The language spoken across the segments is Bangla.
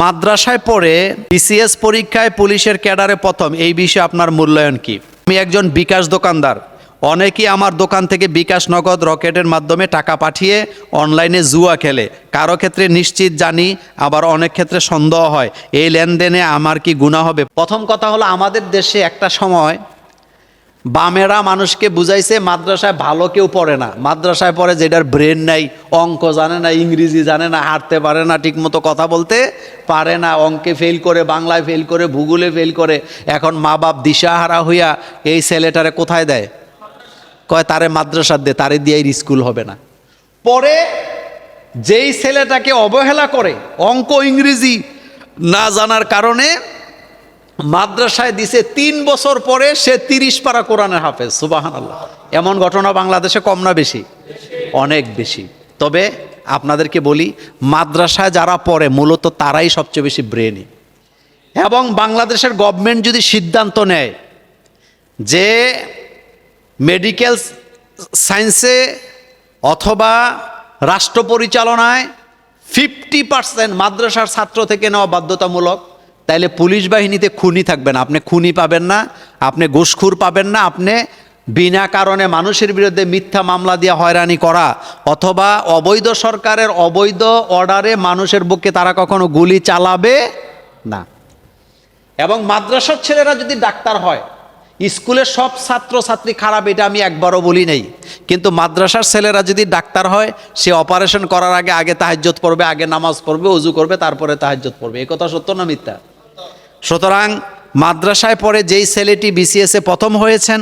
মাদ্রাসায় পড়ে বিসিএস পরীক্ষায় পুলিশের ক্যাডারে প্রথম, এই বিষয়ে আপনার মূল্যায়ন কি? আমি একজন বিকাশ দোকানদার। অনেকেই আমার দোকান থেকে বিকাশ নগদ রকেটের মাধ্যমে টাকা পাঠিয়ে অনলাইনে জুয়া খেলে। কারও ক্ষেত্রে নিশ্চিত জানি, আবার অনেক ক্ষেত্রে সন্দেহ হয়, এই লেনদেনে আমার কি গুণা হবে? প্রথম কথা হলো, আমাদের দেশে একটা সময় বামেরা মানুষকে বুঝাইছে, মাদ্রাসায় ভালো কেউ পড়ে না। মাদ্রাসায় পড়ে যেটার ব্রেন নাই, অঙ্ক জানে না, ইংরেজি জানে না, হাঁটতে পারে না, ঠিকমতো কথা বলতে পারে না, অঙ্কে ফেল করে, বাংলায় ফেল করে, ভূগোলে ফেল করে। এখন মা বাপ দিশাহারা হইয়া এই ছেলেটারে কোথায় দেয়? কয়, তারে মাদ্রাসার দে, তারে দিয়ে স্কুল হবে না। পরে যেই ছেলেটাকে অবহেলা করে, অঙ্ক, ইংরেজি না জানার কারণে মাদ্রাসায় দিছে তিন বছর পরে সে তিরিশ পারা কোরআনের হাফেজ সুবাহান আল্লাহ এমন ঘটনা বাংলাদেশে কম না বেশি? অনেক বেশি। তবে আপনাদেরকে বলি, মাদ্রাসায় যারা পড়ে, মূলত তারাই সবচেয়ে বেশি ব্রেনি এবং বাংলাদেশের গভর্নমেন্ট যদি সিদ্ধান্ত নেয় যে মেডিকেল সায়েন্সে অথবা রাষ্ট্র পরিচালনায় ফিফটি পার্সেন্ট মাদ্রাসার ছাত্র থেকে নেওয়া বাধ্যতামূলক তাইলে পুলিশ বাহিনীতে খুনি থাকবেন। আপনি খুনি পাবেন না, আপনি ঘুষখুর পাবেন না, আপনি বিনা কারণে মানুষের বিরুদ্ধে মিথ্যা মামলা দিয়ে হয়রানি করা অথবা অবৈধ সরকারের অবৈধ অর্ডারে মানুষের বুকে তারা কখনো গুলি চালাবে না। এবং মাদ্রাসার ছেলেরা যদি ডাক্তার হয়, স্কুলের সব ছাত্র ছাত্রী খারাপ, এটা আমি একবারও বলি নাই। কিন্তু মাদ্রাসার ছেলেরা যদি ডাক্তার হয়, সে অপারেশন করার আগে আগে তাহাজ্জত পড়বে, আগে নামাজ পড়বে, অজু করবে, তারপরে তাহাজ্জত পড়বে। এ কথা সত্য না মিথ্যা? সুতরাং মাদ্রাসায় পড়ে যেই ছেলেটি বিসিএসে প্রথম হয়েছেন,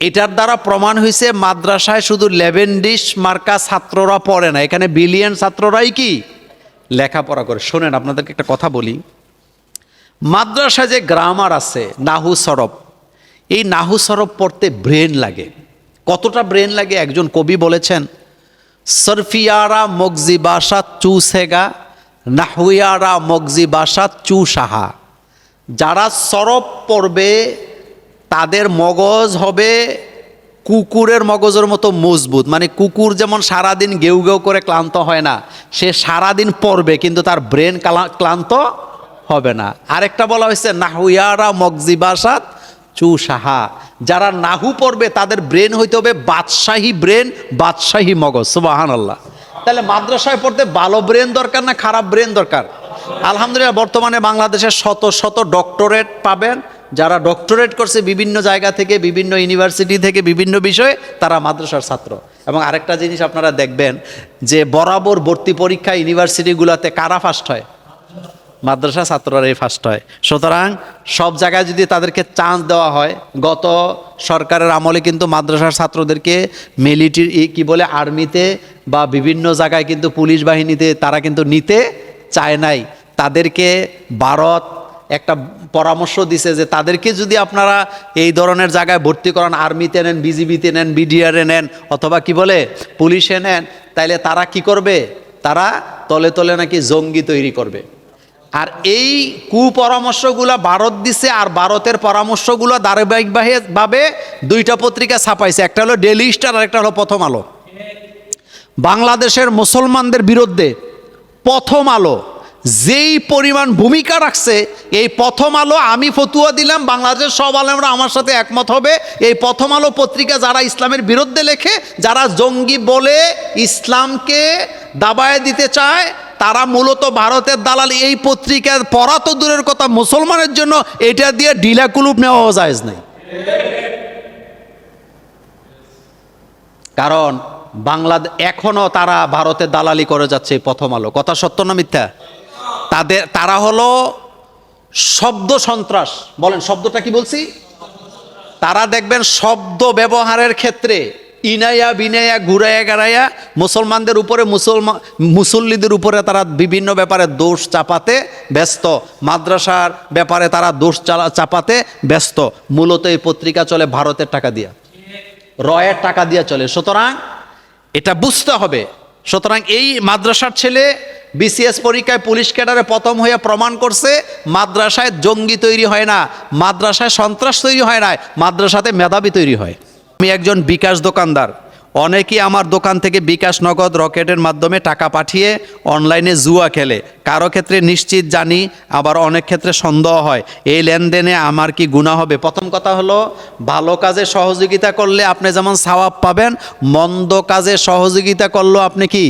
এটার দ্বারা প্রমাণ হয়েছে মাদ্রাসায় শুধু লেভেন্ডিস মার্কা ছাত্ররা পড়ে না, এখানে বিলিয়ন ছাত্ররাই কি? লেখাপড়া করে। শোনেন, আপনাদেরকে একটা কথা বলি। মাদ্রাসায় যে গ্রামার আছে, নাহু সরব, এই নাহু সরব পড়তে ব্রেন লাগে। কতটা ব্রেন লাগে? একজন কবি বলেছেন, সরফিয়ারা মগজি বাসা চু সেগা নাহুয়ারা মগজি বাসা চু সাহা। যারা সরব পড়বে, তাদের মগজ হবে কুকুরের মগজের মতো মজবুত। মানে কুকুর যেমন সারাদিন গেউ গেউ করে ক্লান্ত হয় না, সে সারাদিন পড়বে, কিন্তু তার ব্রেন ক্লান্ত হবে না। আরেকটা বলা হয়েছে, নাহুয়ারা মগজি বাসাত চু সাহা যারা নাহু পড়বে, তাদের ব্রেন হইতে হবে বাদশাহী ব্রেন, বাদশাহী মগজ। সুবাহান আল্লাহ তাহলে মাদ্রাসায় পড়তে ভালো ব্রেন দরকার না খারাপ ব্রেন দরকার? আলহামদুলিল্লাহ, বর্তমানে বাংলাদেশের শত শত ডক্টরেট পাবেন। যারা ডক্টরেট করছে বিভিন্ন জায়গা থেকে, বিভিন্ন ইউনিভার্সিটি থেকে, বিভিন্ন বিষয়ে, তারা মাদ্রাসার ছাত্র। এবং আরেকটা জিনিস আপনারা দেখবেন, যে বরাবর ভর্তি পরীক্ষা ইউনিভার্সিটিগুলোতে কারা ফার্স্ট হয়? মাদ্রাসা ছাত্ররাই ফার্স্ট হয়। সুতরাং সব জায়গায় যদি তাদেরকে চান্স দেওয়া হয়, গত সরকারের আমলে কিন্তু মাদ্রাসার ছাত্রদেরকে মিলিটারি কি বলে আর্মিতে বা বিভিন্ন জায়গায় কিন্তু পুলিশ বাহিনীতে তারা কিন্তু নিতে চায় নাই। তাদেরকে ভারত একটা পরামর্শ দিছে যে তাদেরকে যদি আপনারা এই ধরনের জায়গায় ভর্তি করান, আর্মিতে নেন, বিজিবিতে নেন, বিডিআরে নেন, অথবা কি বলে পুলিশে নেন, তাইলে তারা কি করবে? তারা তলে তলে নাকি জঙ্গি তৈরি করবে। আর এই কুপরামর্শগুলো ভারত দিছে আর ভারতের পরামর্শগুলো ধারাবাহিকভাবে দুইটা পত্রিকা ছাপাইছে। একটা হলো ডেলি স্টার আর একটা হলো প্রথম আলো। বাংলাদেশের মুসলমানদের বিরুদ্ধে প্রথম আলো। যেই পরিমাণ ভূমিকা রাখছে, এই প্রথম আলো আমি ফতুয়া দিলাম, বাংলাদেশের সব আলেমরা আমার সাথে একমত হবে। এই প্রথম আলো পত্রিকা যারা ইসলামের বিরুদ্ধে লেখে, যারা জঙ্গি বলে ইসলামকে দাবায় দিতে চায়, তারা মূলত ভারতের দালাল। এই পত্রিকা পড়া তো দূরের কথা, মুসলমানের জন্য এটা দিয়ে ঢিলা কুলুপ নেওয়া যায় নাই। কারণ বাংলাদেশ এখনও তারা ভারতের দালালি করে যাচ্ছে প্রথম আলো। কথা সত্য না মিথ্যা? তাদের, তারা হলো শব্দ সন্ত্রাস। বলেন, শব্দটা কি বলছি? তারা দেখবেন শব্দ ব্যবহারের ক্ষেত্রে ইনাইয়া বিনাইয়া ঘুরাইয়া গাড়াইয়া মুসলমানদের উপরে মুসলমান মুসল্লিদের উপরে তারা বিভিন্ন ব্যাপারে দোষ চাপাতে ব্যস্ত। মাদ্রাসার ব্যাপারে তারা দোষ চাপাতে ব্যস্ত। মূলত এই পত্রিকা চলে ভারতের টাকা দিয়া। রয়ের টাকা দিয়া চলে। সুতরাং এটা বুঝতে হবে। সুতরাং এই মাদ্রাসার ছেলে বিসিএস পরীক্ষায় পুলিশ ক্যাডারে প্রথম হয়ে প্রমাণ করছে, মাদ্রাসায় জঙ্গি তৈরি হয় না, মাদ্রাসায় সন্ত্রাস তৈরি হয় না, মাদ্রাসাতে মেধাবী তৈরি হয়। আমি একজন বিকাশ দোকানদার, অনেকেই আমার দোকান থেকে বিকাশ নগদ রকেটের মাধ্যমে টাকা পাঠিয়ে অনলাইনে জুয়া খেলে। কারও ক্ষেত্রে নিশ্চিত জানি, আবার অনেক ক্ষেত্রে সন্দেহ হয়, এই লেনদেনে আমার কি গুণা হবে? প্রথম কথা হলো, ভালো কাজে সহযোগিতা করলে আপনি যেমন সওয়াব পাবেন, মন্দ কাজে সহযোগিতা করলেও আপনি কি?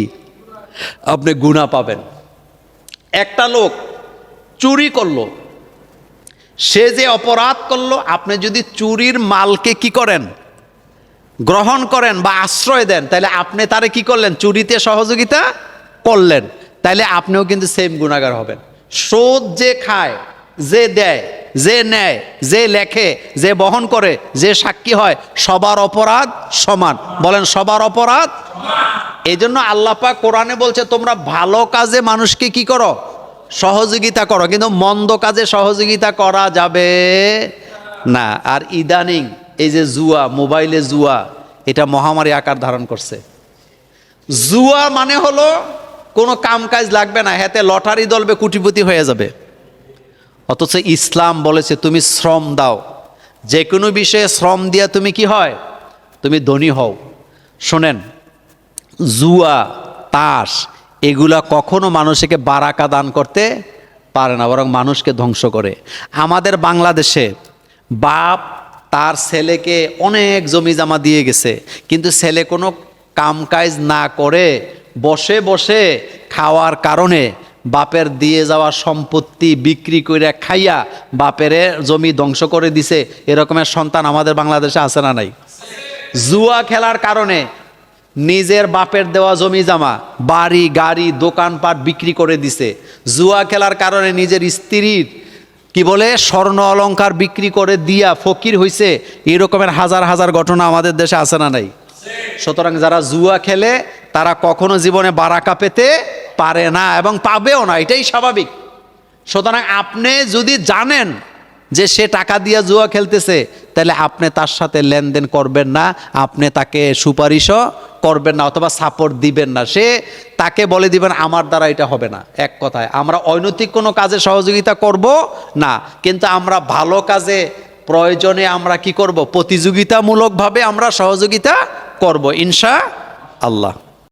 আপনি গুণা পাবেন। একটা লোক চুরি করল, সে যে অপরাধ করল, আপনি যদি চুরির মালকে কি করেন, গ্রহণ করেন বা আশ্রয় দেন, তাহলে আপনি তারে কি করলেন? চুরিতে সহযোগিতা করলেন। তাহলে আপনিও কিন্তু সেম গুণাগার হবেন। সোদ যে খায় যে দেয়, যে নেয়, যে লেখে, যে বহন করে, যে সাক্ষী হয়, সবার অপরাধ সমান। বলেন, সবার অপরাধ? এই জন্য আল্লাপা কোরআনে বলছে, তোমরা ভালো কাজে মানুষকে কি করো? সহযোগিতা করো। কিন্তু মন্দ কাজে সহযোগিতা করা যাবে না। আর ইদানিং এই যে জুয়া, মোবাইলে জুয়া, এটা মহামারী আকার ধারণ করছে। জুয়া মানে হলো কোনো কাম কাজ লাগবে না, হাতে লটারি দলবে, কুটিপতি হয়ে যাবে। অথচ ইসলাম বলেছে, তুমি শ্রম দাও। যে কোনো বিষয়ে শ্রম দিয়া তুমি কি হয়? তুমি ধনী হও। শোনেন, জুয়া, তাস, এগুলা কখনো মানুষকে বারাকা দান করতে পারে না, বরং মানুষকে ধ্বংস করে। আমাদের বাংলাদেশে বাপ তার ছেলেকে অনেক জমি জমা দিয়ে গেছে, কিন্তু ছেলে কোনো কামকাজ না করে বসে বসে খাওয়ার কারণে বাপের দিয়ে যাওয়া সম্পত্তি বিক্রি করে খাইয়া বাপের জমি ধ্বংস করে দিছে এরকমের সন্তান আমাদের বাংলাদেশে আছে না নাই? জুয়া খেলার কারণে নিজের বাপের দেওয়া জমি জামা, বাড়ি, গাড়ি, দোকানপাট বিক্রি করে দিছে। জুয়া খেলার কারণে নিজের স্ত্রীর, কি বলে, স্বর্ণ অলংকার বিক্রি করে দিয়া ফকির হইছে এরকমের হাজার হাজার ঘটনা আমাদের দেশে আছে না নাই? সুতরাং যারা জুয়া খেলে, তারা কখনো জীবনে বারাকা পেতে পারে না এবং পাবেও না, এটাই স্বাভাবিক। সুতরাং আপনি যদি জানেন যে সে টাকা দিয়ে জুয়া খেলতেছে, তাহলে আপনি তার সাথে লেনদেন করবেন না, আপনি তাকে সুপারিশও করবেন না অথবা সাপোর্ট দিবেন না। সে তাকে বলে দিবেন, আমার দ্বারা এটা হবে না। এক কথায়, আমরা অনৈতিক কোনো কাজে সহযোগিতা করব না, কিন্তু আমরা ভালো কাজে প্রয়োজনে আমরা কি করব? প্রতিযোগিতামূলকভাবে আমরা সহযোগিতা করব ইনশা আল্লাহ